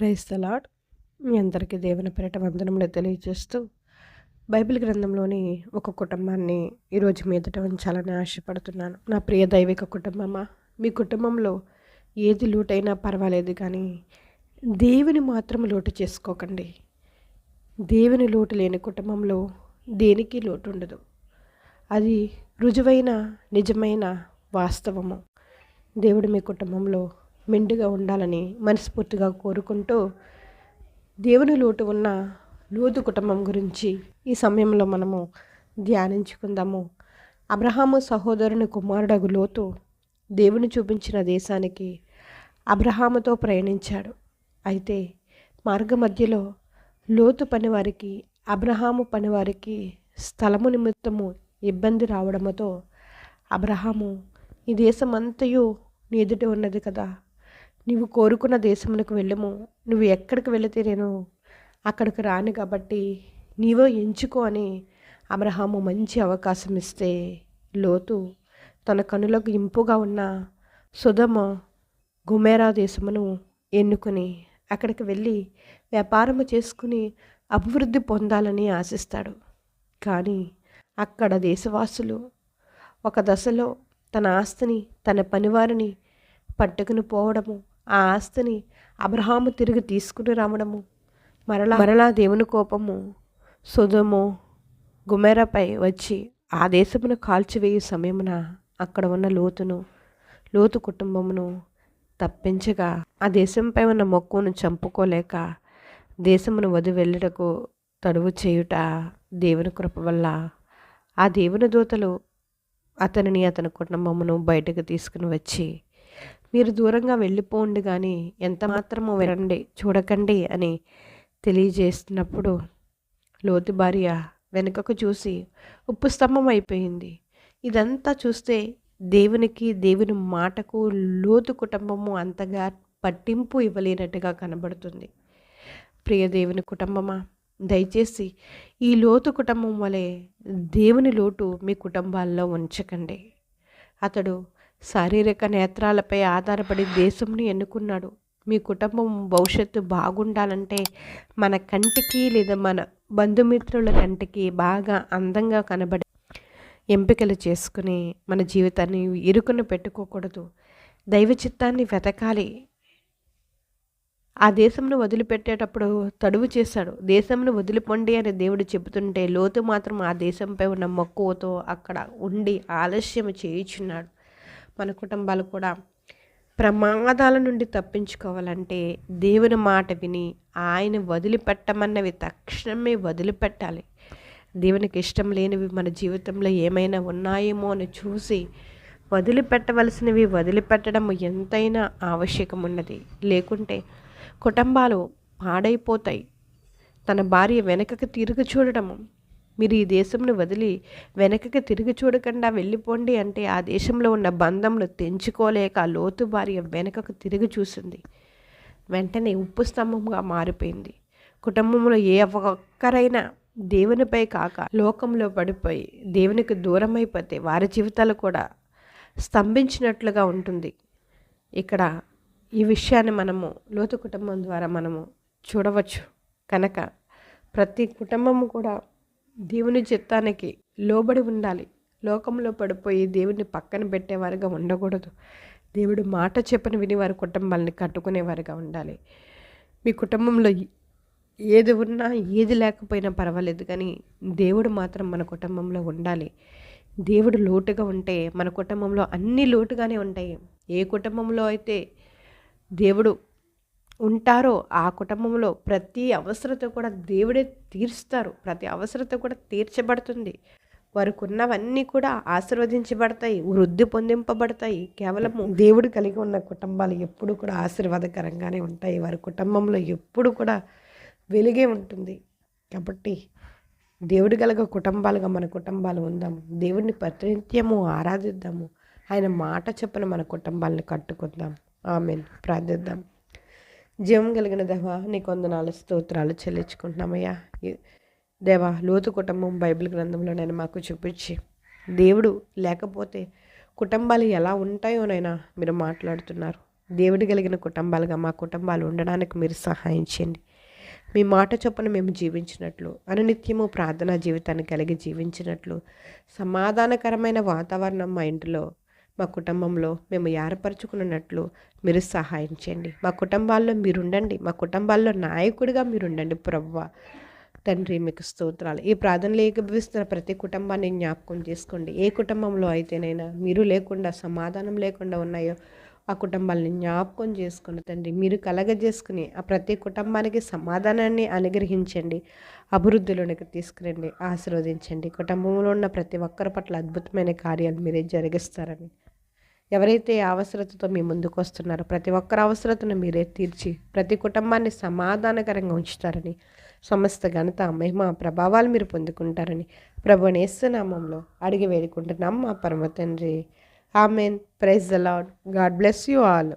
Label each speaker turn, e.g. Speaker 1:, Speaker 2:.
Speaker 1: Price lord మీ అందరికీ దేవుని పేరిట వందనములు తెలియజేస్తూ బైబిల్ గ్రంథంలోని ఒక కుటుంబాన్ని ఈరోజు మీదట ఉంచాలని ఆశపడుతున్నాను. నా ప్రియ దైవిక కుటుంబమా మీ కుటుంబంలో ఏది లోటైనా పర్వాలేదు కానీ దేవుని మాత్రం లోటు చేసుకోకండి. దేవుని లోటు లేని కుటుంబంలో దేనికి లోటు ఉండదు. అది రుజువైన నిజమైన వాస్తవము. దేవుడు మీ కుటుంబంలో మెండుగా ఉండాలని మనస్ఫూర్తిగా కోరుకుంటూ దేవుని లోటు ఉన్న లోతు కుటుంబం గురించి ఈ సమయంలో మనము ధ్యానించుకుందాము. అబ్రహాము సహోదరుని కుమారుడగు లోతు దేవుని చూపించిన దేశానికి అబ్రహాముతో ప్రయాణించాడు. అయితే మార్గ మధ్యలో లోతు పనివారికి అబ్రహాము పనివారికి స్థలము నిమిత్తము ఇబ్బంది రావడముతో అబ్రహాము ఈ దేశమంతయు నీ ఎదుట ఉన్నది కదా. నీవు కోరుకున్న దేశమునకు వెళ్ళము. నువ్వు ఎక్కడికి వెళితే నేను అక్కడికి రాను కాబట్టి నీవో ఎంచుకో అని అబ్రహాము మంచి అవకాశం ఇస్తే లోతు తన కనులకు ఇంపుగా ఉన్న సుధమ గుమేరా దేశమును ఎన్నుకొని అక్కడికి వెళ్ళి వ్యాపారము చేసుకుని అభివృద్ధి పొందాలని ఆశిస్తాడు. కానీ అక్కడ దేశవాసులు ఒక దశలో తన ఆస్తిని తన పనివారిని పట్టుకుని పోవడము ఆ ఆస్తిని అబ్రహాము తిరిగి తీసుకుని రావడము మరలా మరలా దేవుని కోపము సుధము గుమెరపై వచ్చి ఆ దేశమును కాల్చివేయు సమయమున అక్కడ ఉన్న లోతును లోతు కుటుంబమును తప్పించగా ఆ దేశంపై ఉన్న మొక్కును చంపుకోలేక దేశమును వదిలి వెళ్ళటకు తడువు చేయుట దేవుని కృప వల్ల ఆ దేవుని దూతలు అతనిని అతని కుటుంబమును బయటకు తీసుకుని వచ్చి మీరు దూరంగా వెళ్ళిపోండి కానీ ఎంత మాత్రమో వినండి చూడకండి అని తెలియజేస్తున్నప్పుడు లోతు భార్య వెనుకకు చూసి ఉప్పు స్తంభం అయిపోయింది. ఇదంతా చూస్తే దేవునికి దేవుని మాటకు లోతు కుటుంబము అంతగా పట్టింపు ఇవ్వలేనట్టుగా కనబడుతుంది. ప్రియ దేవుని కుటుంబమా దయచేసి ఈ లోతు కుటుంబం వలె దేవుని లోటు మీ కుటుంబాల్లో ఉంచకండి. అతడు శారీరక నేత్రాలపై ఆధారపడి దేశంని ఎన్నుకున్నాడు. మీ కుటుంబం భవిష్యత్తు బాగుండాలంటే మన కంటికి లేదా మన బంధుమిత్రుల కంటికి బాగా అందంగా కనబడి ఎంపికలు చేసుకుని మన జీవితాన్ని ఇరుకును పెట్టుకోకూడదు. దైవ చిత్తాన్ని వెతకాలి. ఆ దేశంను వదిలిపెట్టేటప్పుడు తడువు చేశాడు. దేశంను వదిలిపోండి అని దేవుడు చెబుతుంటే లోతు మాత్రం ఆ దేశంపై ఉన్న మక్కువతో అక్కడ ఉండి ఆలస్యం చేయుచున్నాడు. మన కుటుంబాలు కూడా ప్రమాదాల నుండి తప్పించుకోవాలంటే దేవుని మాట విని ఆయన వదిలిపెట్టమన్నవి తక్షణమే వదిలిపెట్టాలి. దేవునికి ఇష్టం లేనివి మన జీవితంలో ఏమైనా ఉన్నాయేమో అని చూసి వదిలిపెట్టవలసినవి వదిలిపెట్టడం ఎంతైనా ఆవశ్యకం ఉన్నది. లేకుంటే కుటుంబాలు పాడైపోతాయి. తన భార్య వెనకకి తిరిగి చూడడం మీరు ఈ దేశంను వదిలి వెనకకి తిరిగి చూడకుండా వెళ్ళిపోండి అంటే ఆ దేశంలో ఉన్న బంధంను తెంచుకోలేక లోతు భార్య వెనకకు తిరిగి చూసింది. వెంటనే ఉప్పు స్తంభంగా మారిపోయింది. కుటుంబంలో ఏ ఒక్కరైనా దేవునిపై కాక లోకంలో పడిపోయి దేవునికి దూరం అయిపోతే వారి జీవితాలు కూడా స్తంభించినట్లుగా ఉంటుంది. ఇక్కడ ఈ విషయాన్ని మనము లోతు కుటుంబం ద్వారా మనము చూడవచ్చు. కనుక ప్రతి కుటుంబము కూడా దేవుని చిత్తానికి లోబడి ఉండాలి. లోకంలో పడిపోయి దేవుడిని పక్కన పెట్టేవారుగా ఉండకూడదు. దేవుడు మాట చెప్పని విని వారి కుటుంబాలని కట్టుకునేవారుగా ఉండాలి. మీ కుటుంబంలో ఏది ఉన్నా ఏది లేకపోయినా పర్వాలేదు కానీ దేవుడు మాత్రం మన కుటుంబంలో ఉండాలి. దేవుడు లోటుగా ఉంటే మన కుటుంబంలో అన్ని లోటుగానే ఉంటాయి. ఏ కుటుంబంలో అయితే దేవుడు ఉంటారో ఆ కుటుంబంలో ప్రతి అవసరత కూడా దేవుడే తీరుస్తారు. ప్రతి అవసరత కూడా తీర్చబడుతుంది. వారికి ఉన్నవన్నీ కూడా ఆశీర్వదించబడతాయి వృద్ధి పొందింపబడతాయి. కేవలం దేవుడు కలిగి ఉన్న కుటుంబాలు ఎప్పుడు కూడా ఆశీర్వాదకరంగానే ఉంటాయి. వారి కుటుంబంలో ఎప్పుడు కూడా వెలుగే ఉంటుంది. కాబట్టి దేవుడు కలగ కుటుంబాలుగా మన కుటుంబాలు ఉందాము. దేవుడిని ప్రతినిత్యము ఆరాధిద్దాము. ఆయన మాట చెప్పిన మన కుటుంబాలను కట్టుకుందాం. ఆమెను. ప్రార్థిద్దాం. జీవం కలిగిన దేవా నీ కొందనాలు స్తోత్రాలు చెల్లించుకుంటున్నామయ్యా. దేవా లోతు కుటుంబం బైబిల్ గ్రంథంలో నేను మాకు చూపించి దేవుడు లేకపోతే కుటుంబాలు ఎలా ఉంటాయోనైనా మీరు మాట్లాడుతున్నారు. దేవుడు కలిగిన కుటుంబాలుగా మా కుటుంబాలు ఉండడానికి మీరు సహాయం చేయండి. మీ మాట చొప్పున మేము జీవించినట్లు అనునిత్యము ప్రార్థనా జీవితాన్ని కలిగి జీవించినట్లు సమాధానకరమైన వాతావరణం మా ఇంటిలో మా కుటుంబంలో మేము ఏర్పరచుకున్నట్లు మీరు సహాయం చేయండి. మా కుటుంబాల్లో మీరుండండి. మా కుటుంబాల్లో నాయకుడిగా మీరుండండి ప్రవ్వ. తండ్రి మీకు స్తోత్రాలు. ఈ ప్రార్థనలు ఏకీభవిస్తున్న ప్రతి కుటుంబాన్ని జ్ఞాపకం చేసుకోండి. ఏ కుటుంబంలో అయితేనైనా మీరు లేకుండా సమాధానం లేకుండా ఉన్నాయో ఆ కుటుంబాలని జ్ఞాపకం చేసుకుని తండ్రి మీరు కలగజేసుకుని ఆ ప్రతి కుటుంబానికి సమాధానాన్ని అనుగ్రహించండి. అభివృద్ధిలోనికి తీసుకురండి. ఆశీర్వదించండి. కుటుంబంలో ఉన్న ప్రతి ఒక్కరి పట్ల అద్భుతమైన కార్యాలు మీరే జరిగిస్తారని. ఎవరైతే అవసరతతో మీ ముందుకు వస్తున్నారో ప్రతి ఒక్కరి అవసరతను మీరే తీర్చి ప్రతి కుటుంబాన్ని సమాధానకరంగా ఉంచుతారని సమస్త ఘనత మహిమ ప్రభావాలు మీరు పొందుకుంటారని ప్రభు నేస్తనామంలో అడిగి వేడుకుంటున్నాం మా పరమ తండ్రి. Amen. Praise the Lord God bless you all.